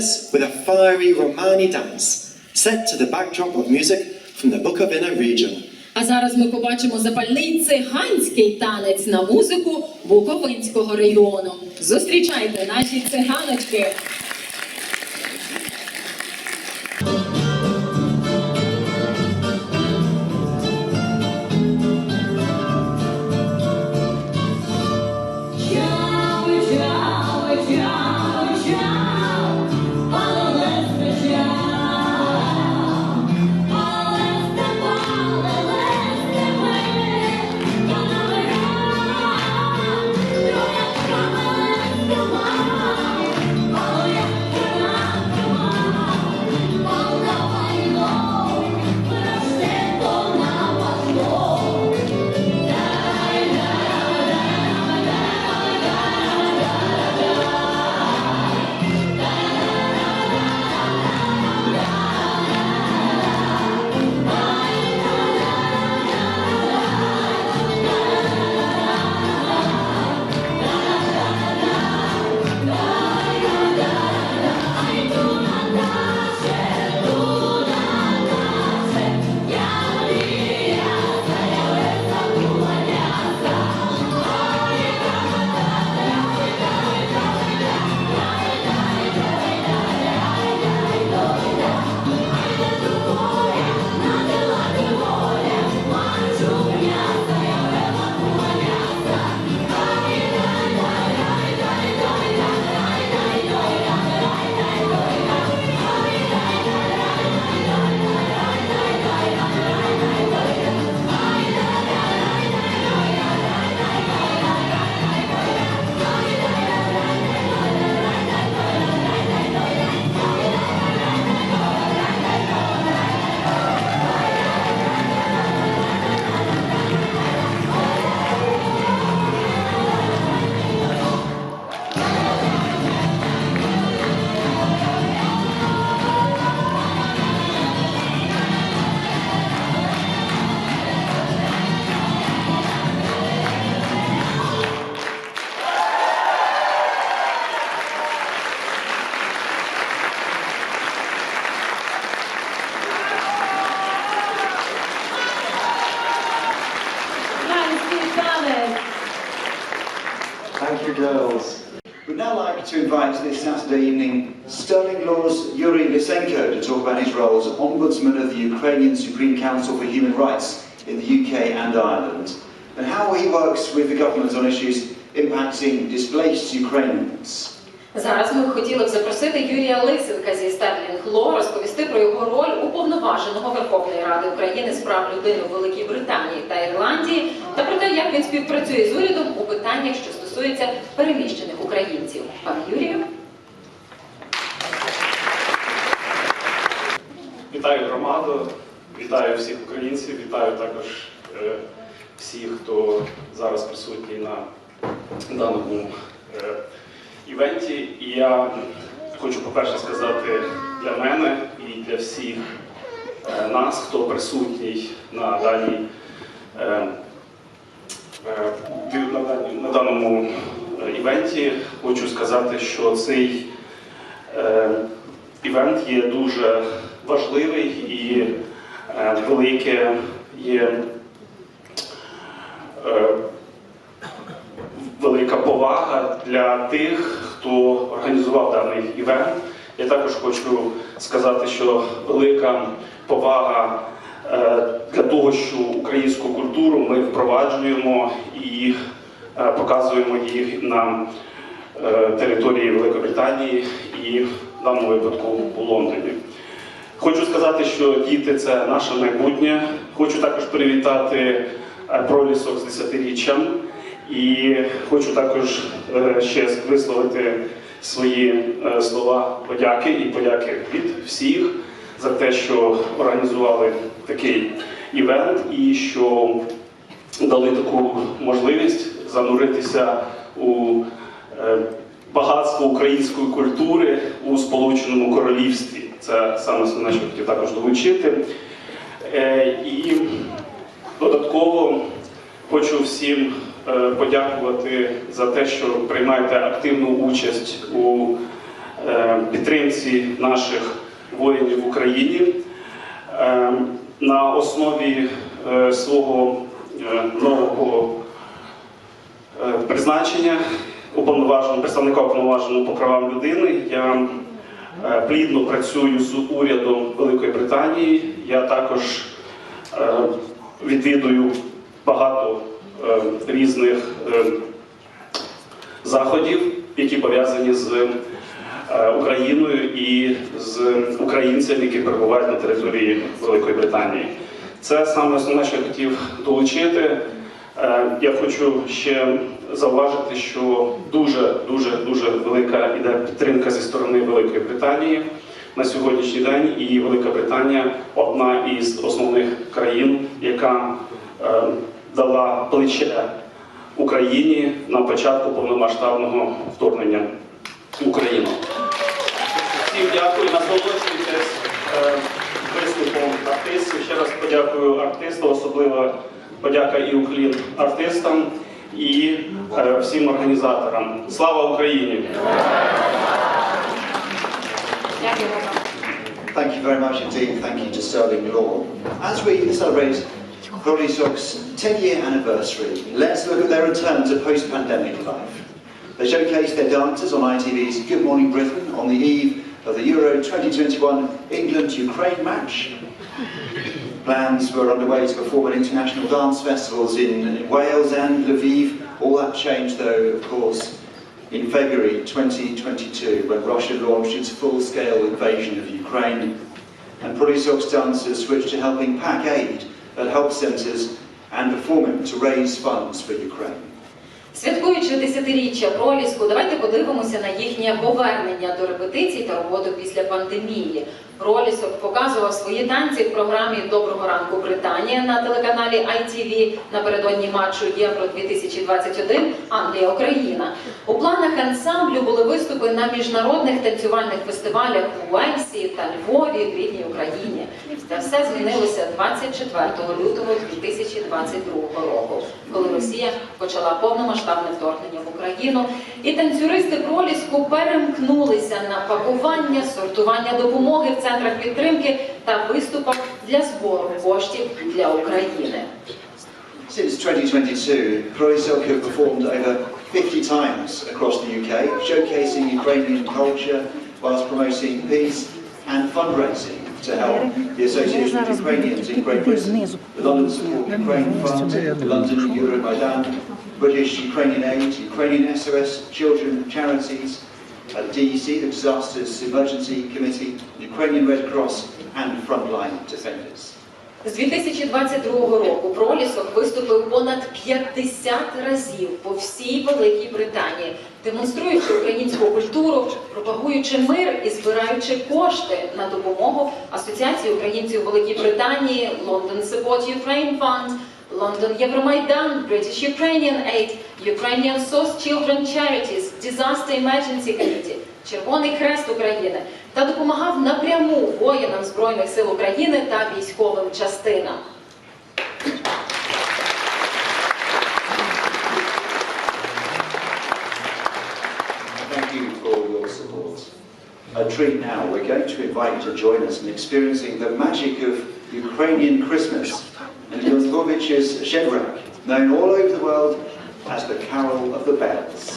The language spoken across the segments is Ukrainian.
this with a fiery Romani dance, set to the backdrop of music from the Bukovina region. А зараз ми побачимо запальний циганський танець на музику Буковинського регіону. Зустрічайте наші циганочки! Council for Human Rights in the UK and Ireland, and how he works with the government on issues impacting displaced Ukrainians. Зараз ми хотіли б запросити Юрія Лисенка зі Стерлінг Ло розповісти про його роль уповноваженого Верховної Ради України з прав людини у Великій Британії та Ірландії та про те, як він співпрацює з урядом у питаннях, що стосуються переміщених українців. Пане Юрію. Вітаю громаду, вітаю всіх українців, вітаю також е, всіх, хто зараз присутній на даному е, івенті. І я хочу, по-перше, сказати для мене і для всіх е, нас, хто присутній на даній. на, даному івенті хочу сказати, що цей івент є дуже важливий і велике є е, велика повага для тих, хто організував даний івент. Я також хочу сказати, що велика повага е, для того, що українську культуру ми впроваджуємо і е, показуємо їх на е, території Великобританії і в даному випадку у Лондоні. Хочу сказати, що діти це наше майбутнє. Хочу також привітати е, пролісок з десятиріччям. І хочу також е, ще висловити свої е, слова подяки і подяки від всіх за те, що організували такий івент і що дали таку можливість зануритися у багатство української культури у Сполученому Королівстві. Це саме основне, що хотів також долучити. Е, І додатково хочу всім е, подякувати за те, що приймаєте активну участь у е, підтримці наших воїнів в Україні. На основі свого нового призначення уповноваженого представника уповноваженого по правам людини. Я плідно працюю з урядом Великої Британії. Я також е, відвідую багато е, різних е, заходів, які пов'язані з е, Україною і з українцями, які перебувають на території Великої Британії. Це саме основне, що я хотів долучити. Е, Я хочу ще зауважити, що дуже дуже дуже велика іде підтримка зі сторони Великої Британії на сьогоднішній день, і Велика Британія одна із основних країн, яка е, дала плече Україні на початку повномасштабного вторгнення в Україну. Всім дякую, насолоджуйтесь е, виступом артистів. Ще раз подякую артистам, особливо подяка і уклін артистам і е, всім організаторам. Слава Україні! Дякую вам. Thank you very much indeed. Thank you to Sterling Law. As we celebrate Prolisoc's 10-year anniversary, let's look at their return to post-pandemic life. They showcased their dances on ITV's Good Morning Britain on the eve of the Euro 2021 England-Ukraine match. Plans were underway to perform at international dance festivals in Wales and Lviv. All that changed, though, of course, in February 2022 when Russia launched its full-scale invasion of Ukraine. And Prolisoc's dancers switched to helping pack aid at help centres and performing to raise funds for Ukraine. Святкуючи десятиріччя проліску, давайте подивимося на їхнє повернення до репетицій та роботу після пандемії. Пролісок показував свої танці в програмі Доброго ранку Британія на телеканалі ITV напередодні матчу Євро 2021 Англія-Україна. У планах ансамблю були виступи на міжнародних танцювальних фестивалях у Уельсі та Львові в рідній Україні. Це все змінилося 24 лютого 2022 року, коли Росія почала повномасштабне вторгнення в Україну, і танцюристи проліску перемкнулися на пакування, сортування допомоги в центрах підтримки та виступах для збору коштів для України. Since 2022, Prolisok have performed over 50 times across the UK, showcasing Ukrainian culture whilst promoting peace and fundraising to help the Association of Ukrainians in Great Britain, the London Support Ukraine Fund, the London Euromaidan, British Ukrainian Aid, Ukrainian SOS Children Charities, uh, DEC, the Disasters Emergency Committee, Ukrainian Red Cross, and Frontline Defenders. З 2022 року пролісок виступив понад 50 разів по всій Великій Британії, демонструючи українську культуру, пропагуючи мир і збираючи кошти на допомогу Асоціації українців Великій Британії, London Support Ukraine Fund, London Євромайдан, British Ukrainian Aid, Ukrainian SOS Children Charities, Disaster Emergency Committee, Червоний Хрест України та допомагав напряму воїнам Збройних сил України та військовим частинам. A treat now, we're going to invite you to join us in experiencing the magic of Ukrainian Christmas and Yunkovich's Shedrak, known all over the world as the Carol of the Bells.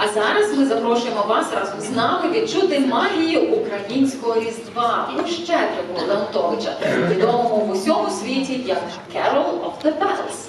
А зараз ми запрошуємо вас разом з нами відчути магію українського різдва у щедрого Леонтовича, відомого в усьому світі як Carol of the Bells.